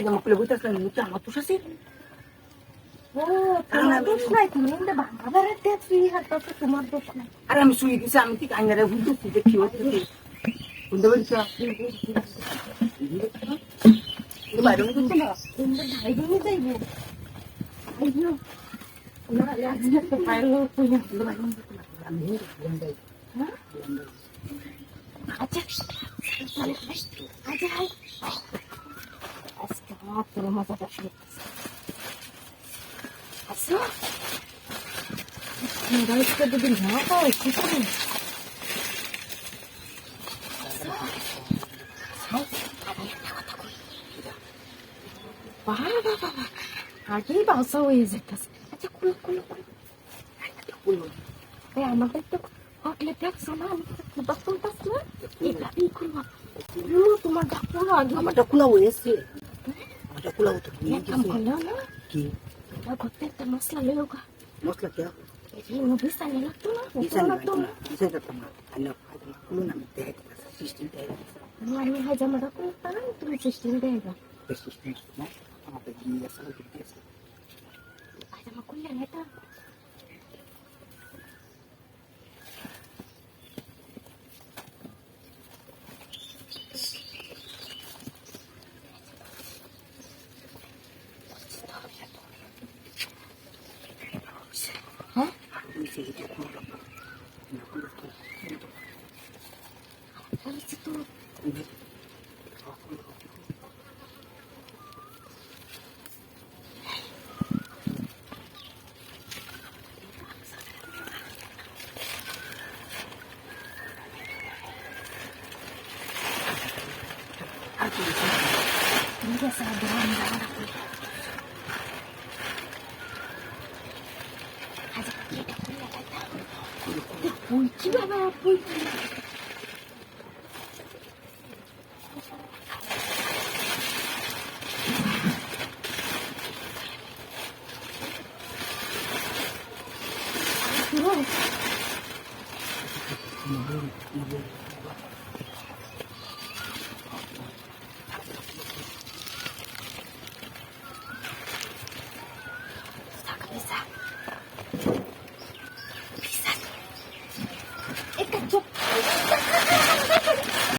আমার কুলে বইতে আসলাম নিচে আমার তো শাসি ও তোমার দোষ নাই তুমি এমনি ভাঙা বেড়াতে আছি হাত তোমার দোষ নাই আরে আমি শুয়ে গেছি আমি ঠিক আইনারে বুঝতেছি যে কি হচ্ছে বুঝতে পারছি বাইরে বুঝতে না এমনি ঢাই দিনে যাইবো আইয়ো না আজকে তো পাইলো তুই আমি হ্যাঁ আচ্ছা আচ্ছা আজকে আমার তোর মজাটা শুরু আচ্ছা গাড়িতে যদি না পাই কি করব বাবা বাবা আগেই বাসা হয়ে যেতেছে আচ্ছা খুলো খুলো এই আমাদের তো হোটেলে দেখছ না আমি বাসন পাস না এভাবেই খুলবা খুলো তোমার ডাকুলো আগে আমারটা খোলা হয়েছে আমারটা খোলা হতো কি ঘরতে একটা মশলা লেও গা মশলা কে যে লাগতো না বিছানা লাগতো না বিছানা না আল্লাহ খুলো না আমি দেখে সিস্টেম দেখে আমি হাজামাটা করতাম তুমি সিস্টেম দেবা সিস্টেম না আমাকে দিয়ে আসলে 水着とコーラもなかなかけれどお水とねあこれがあと、逃げさえブランドなく。 볼지 마봐 볼지 들어 이거 이거.